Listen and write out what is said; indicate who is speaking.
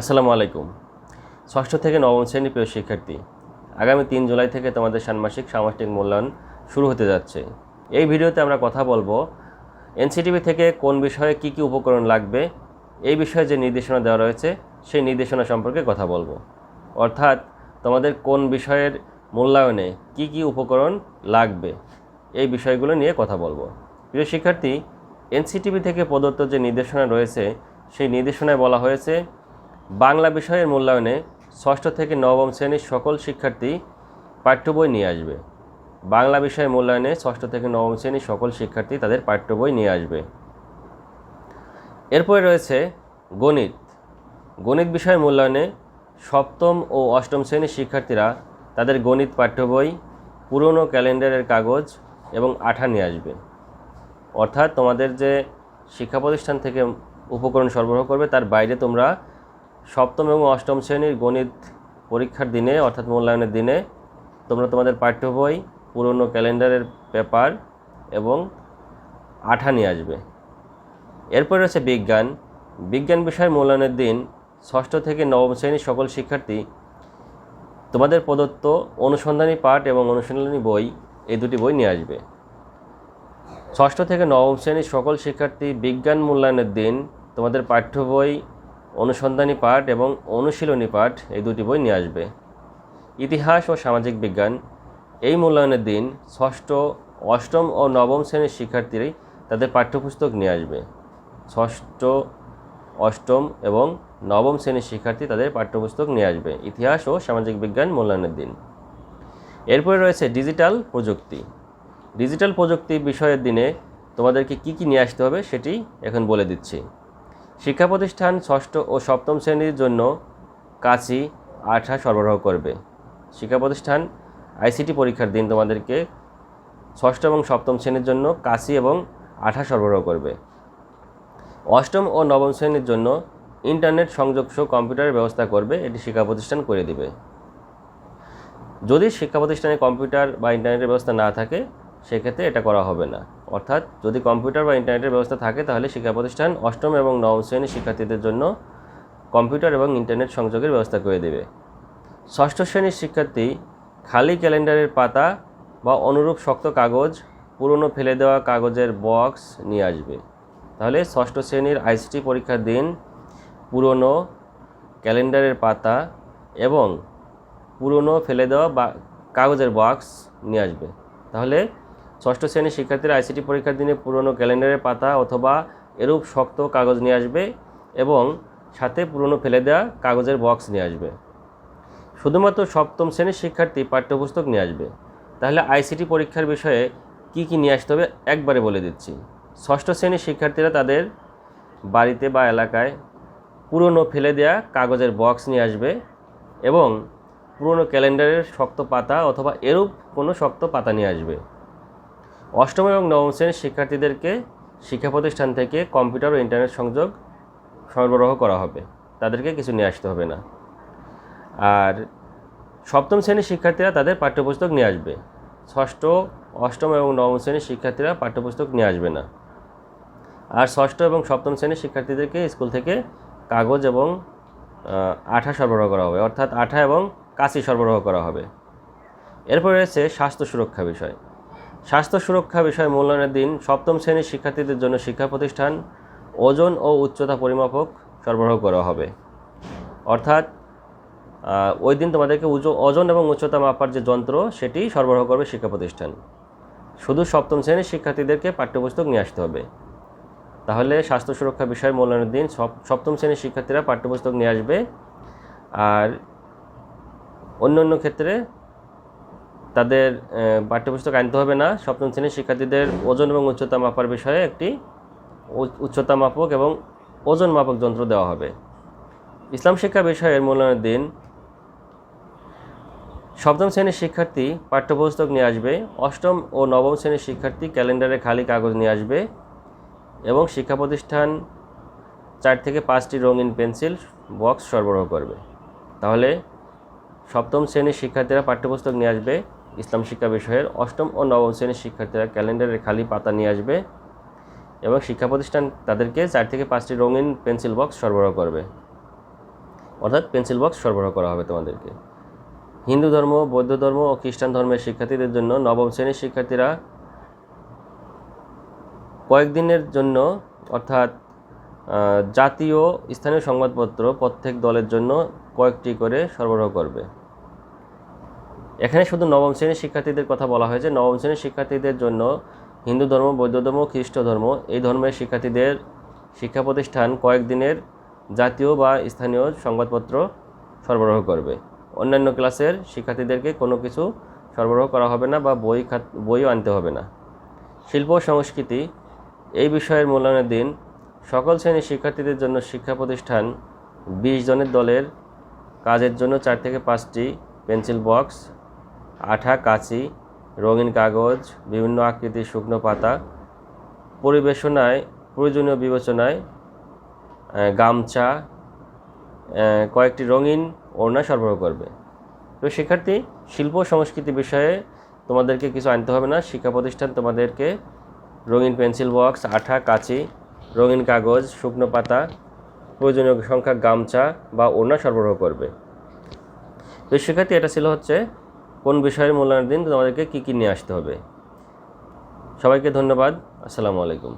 Speaker 1: আসসালামু আলাইকুম। ষষ্ঠ থেকে নবম শ্রেণি প্রিয় শিক্ষার্থী, আগামী তিন জুলাই থেকে তোমাদের ষান্মাসিক সামষ্টিক মূল্যায়ন শুরু হতে যাচ্ছে। এই ভিডিওতে আমরা কথা বলব এনসিটিভি থেকে কোন বিষয়ে কি কি উপকরণ লাগবে, এই বিষয়ে যে নির্দেশনা দেওয়া রয়েছে, সেই নির্দেশনা সম্পর্কে কথা বলব। অর্থাৎ তোমাদের কোন বিষয়ের মূল্যায়নে কি কি উপকরণ লাগবে, এই বিষয়গুলো নিয়ে কথা বলব। প্রিয় শিক্ষার্থী, এনসিটিভি থেকে প্রদত্ত যে নির্দেশনা রয়েছে, সেই নির্দেশনায় বলা হয়েছে বাংলা বিষয়ের মূল্যায়নে ষষ্ঠ থেকে নবম শ্রেণির সকল শিক্ষার্থী পাঠ্য বই নিয়ে আসবে। বাংলা বিষয়ের মূল্যায়নে ষষ্ঠ থেকে নবম শ্রেণির সকল শিক্ষার্থী তাদের পাঠ্য বই নিয়ে আসবে। এরপরে রয়েছে গণিত। গণিত বিষয়ের মূল্যায়নে সপ্তম ও অষ্টম শ্রেণির শিক্ষার্থীরা তাদের গণিত পাঠ্য বই পুরনো ক্যালেন্ডারের কাগজ এবং আঠা নিয়ে আসবে। অর্থাৎ তোমাদের যে শিক্ষা প্রতিষ্ঠান থেকে উপকরণ সরবরাহ করবে, তার বাইরে তোমরা সপ্তম এবং অষ্টম শ্রেণির গণিত পরীক্ষার দিনে, অর্থাৎ মূল্যায়নের দিনে, তোমরা তোমাদের পাঠ্য বই পুরনো ক্যালেন্ডারের পেপার এবং আঠা নিয়ে আসবে। এরপর রয়েছে বিজ্ঞান। বিজ্ঞান বিষয় মূল্যায়নের দিন ষষ্ঠ থেকে নবম শ্রেণির সকল শিক্ষার্থী তোমাদের প্রদত্ত অনুসন্ধানী পাঠ এবং অনুশীলনী বই, এই দুটি বই নিয়ে আসবে। ষষ্ঠ থেকে নবম শ্রেণির সকল শিক্ষার্থী বিজ্ঞান মূল্যায়নের দিন তোমাদের পাঠ্য বই অনুসন্ধানী পাঠ এবং অনুশীলনী পাঠ এই দুটি বই নিয়ে আসবে। ইতিহাস ও সামাজিক বিজ্ঞান, এই মূল্যায়নের দিন ষষ্ঠ, অষ্টম ও নবম শ্রেণির শিক্ষার্থীরাই তাদের পাঠ্যপুস্তক নিয়ে আসবে। ষষ্ঠ, অষ্টম এবং নবম শ্রেণির শিক্ষার্থী তাদের পাঠ্যপুস্তক নিয়ে আসবে। ইতিহাস ও সামাজিক বিজ্ঞান মূল্যায়নের দিন। এরপরে রয়েছে ডিজিটাল প্রযুক্তি। ডিজিটাল প্রযুক্তি বিষয়ের দিনে তোমাদেরকে কি কি নিয়ে আসতে হবে সেটি এখন বলে দিচ্ছি। শিক্ষা প্রতিষ্ঠান ষষ্ঠ ও সপ্তম শ্রেণির জন্য কাঁচি আঠা সরবরাহ করবে। শিক্ষা প্রতিষ্ঠান আইসিটি পরীক্ষার দিন তোমাদেরকে ষষ্ঠ এবং সপ্তম শ্রেণির জন্য কাঁচি এবং আঠা সরবরাহ করবে। অষ্টম ও নবম শ্রেণির জন্য ইন্টারনেট সংযোগ সহ কম্পিউটারের ব্যবস্থা করবে, এটি শিক্ষা প্রতিষ্ঠান করে দিবে। যদি শিক্ষা প্রতিষ্ঠানে কম্পিউটার বা ইন্টারনেটের ব্যবস্থা না থাকে, সেক্ষেত্রে এটা করা হবে না। অর্থাৎ যদি কম্পিউটার বা ইন্টারনেটের ব্যবস্থা থাকে, তাহলে শিক্ষা প্রতিষ্ঠান অষ্টম এবং নবম শ্রেণির শিক্ষার্থীদের জন্য কম্পিউটার এবং ইন্টারনেট সংযোগের ব্যবস্থা করে দেবে। ষষ্ঠ শ্রেণির শিক্ষার্থী খালি ক্যালেন্ডারের পাতা বা অনুরূপ শক্ত কাগজ, পুরনো ফেলে দেওয়া কাগজের বক্স নিয়ে আসবে। তাহলে ষষ্ঠ শ্রেণির আইসিটি পরীক্ষার দিন পুরনো ক্যালেন্ডারের পাতা এবং পুরনো ফেলে দেওয়া বা কাগজের বক্স নিয়ে আসবে। তাহলে ষষ্ঠ শ্রেণির শিক্ষার্থীরা আইসিটি পরীক্ষার দিনে পুরনো ক্যালেন্ডারের পাতা অথবা এরূপ শক্ত কাগজ নিয়ে আসবে এবং সাথে পুরনো ফেলে দেওয়া কাগজের বক্স নিয়ে আসবে। শুধুমাত্র সপ্তম শ্রেণির শিক্ষার্থী পাঠ্যপুস্তক নিয়ে আসবে। তাহলে আইসিটি পরীক্ষার বিষয়ে কি কি নিয়ে আসতে হবে একবারে বলে দিচ্ছি। ষষ্ঠ শ্রেণির শিক্ষার্থীরা তাদের বাড়িতে বা এলাকায় পুরনো ফেলে দেওয়া কাগজের বক্স নিয়ে আসবে এবং পুরনো ক্যালেন্ডারের শক্ত পাতা অথবা এরূপ কোনো শক্ত পাতা নিয়ে আসবে। অষ্টম এবং নবম শ্রেণির শিক্ষার্থীদেরকে শিক্ষা প্রতিষ্ঠান থেকে কম্পিউটার ও ইন্টারনেট সংযোগ সরবরাহ করা হবে। তাদেরকে কিছু নিয়ে আসতে হবে না। আর সপ্তম শ্রেণির শিক্ষার্থীরা তাদের পাঠ্যপুস্তক নিয়ে আসবে। ষষ্ঠ, অষ্টম এবং নবম শ্রেণির শিক্ষার্থীরা পাঠ্যপুস্তক নিয়ে আসবে না। আর ষষ্ঠ এবং সপ্তম শ্রেণির শিক্ষার্থীদেরকে স্কুল থেকে কাগজ এবং আঠা সরবরাহ করা হবে। অর্থাৎ আঠা এবং কাঁচি সরবরাহ করা হবে। এরপর রয়েছে স্বাস্থ্য সুরক্ষা বিষয়। স্বাস্থ্য সুরক্ষা বিষয় মূল্যায়নের দিন সপ্তম শ্রেণির শিক্ষার্থীদের জন্য শিক্ষা প্রতিষ্ঠান, ওজন ও উচ্চতা পরিমাপক সরবরাহ করা হবে। অর্থাৎ ওই দিন তোমাদেরকে ওজন এবং উচ্চতা মাপার যে যন্ত্র, সেটি সরবরাহ করবে শিক্ষা প্রতিষ্ঠান। শুধু সপ্তম শ্রেণির শিক্ষার্থীদেরকে পাঠ্যপুস্তক নিয়ে আসতে হবে। তাহলে স্বাস্থ্য সুরক্ষা বিষয় মূল্যায়নের দিন সপ্তম শ্রেণির শিক্ষার্থীরা পাঠ্যপুস্তক নিয়ে আসবে। আর অন্য অন্য ক্ষেত্রে তাদের পাঠ্যপুস্তক আনতে হবে না। সপ্তম শ্রেণির শিক্ষার্থীদের ওজন এবং উচ্চতা মাপার বিষয়ে একটি উচ্চতা মাপক এবং ওজন মাপক যন্ত্র দেওয়া হবে। ইসলাম শিক্ষা বিষয়ের মূল্যায়নের দিন সপ্তম শ্রেণির শিক্ষার্থী পাঠ্যপুস্তক নিয়ে আসবে, অষ্টম ও নবম শ্রেণির শিক্ষার্থী ক্যালেন্ডারে খালি কাগজ নিয়ে আসবে এবং শিক্ষা প্রতিষ্ঠান চার থেকে পাঁচটি রঙিন পেন্সিল বক্স সরবরাহ করবে। তাহলে সপ্তম শ্রেণির শিক্ষার্থীরা পাঠ্যপুস্তক নিয়ে আসবে ইসলাম শিক্ষা বিষয়ের। অষ্টম ও নবম শ্রেণির শিক্ষার্থীরা ক্যালেন্ডারের খালি পাতা নিয়ে আসবে এবং শিক্ষা প্রতিষ্ঠান তাদেরকে চার থেকে পাঁচটি রঙিন পেন্সিল বক্স সরবরাহ করবে। অর্থাৎ পেন্সিল বক্স সরবরাহ করা হবে তোমাদেরকে। হিন্দু ধর্ম, বৌদ্ধ ধর্ম ও খ্রিস্টান ধর্মের শিক্ষার্থীদের জন্য নবম শ্রেণির শিক্ষার্থীরা কয়েকদিনের জন্য অর্থাৎ জাতীয় স্থানীয় সংবাদপত্র প্রত্যেক দলের জন্য কয়েকটি করে সরবরাহ করবে। এখানে শুধু নবম শ্রেণির শিক্ষার্থীদের কথা বলা হয়েছে। নবম শ্রেণির শিক্ষার্থীদের জন্য হিন্দু ধর্ম, বৌদ্ধ ধর্ম, খ্রিস্ট ধর্ম এই ধর্মের শিক্ষার্থীদের শিক্ষা প্রতিষ্ঠান কয়েকদিনের জাতীয় বা স্থানীয় সংবাদপত্র সরবরাহ করবে। অন্যান্য ক্লাসের শিক্ষার্থীদেরকে কোনো কিছু সরবরাহ করা হবে না বা বই খাত বইও আনতে হবে না। শিল্প সংস্কৃতি এই বিষয়ের মূল্যায়নের দিন সকল শ্রেণির শিক্ষার্থীদের জন্য শিক্ষা প্রতিষ্ঠান বিশ জনের দলের কাজের জন্য চার থেকে পাঁচটি পেন্সিল বক্স আঠা, কাঁচি, রঙিন কাগজ, বিভিন্ন আকৃতির শুকনো পাতা, পরিবেশনায়, প্রয়োজনীয় বিবেচনায় গামছা কয়েকটি রঙিন ওড়না সরবরাহ করবে। তো শিক্ষার্থী, শিল্প সংস্কৃতি বিষয়ে তোমাদেরকে কিছু আনতে হবে না। শিক্ষা প্রতিষ্ঠান তোমাদেরকে রঙিন পেন্সিল বক্স, আঠা, কাঁচি, রঙিন কাগজ, শুকনো পাতা, প্রয়োজনীয় সংখ্যা গামছা বা ওড়না সরবরাহ করবে। তো শিক্ষার্থী, এটা ছিল হচ্ছে কোন বিষয়ের মূল্যায়নের দিন তোমাদেরকে কী কী নিয়ে আসতে হবে। সবাইকে ধন্যবাদ। আসসালামু আলাইকুম।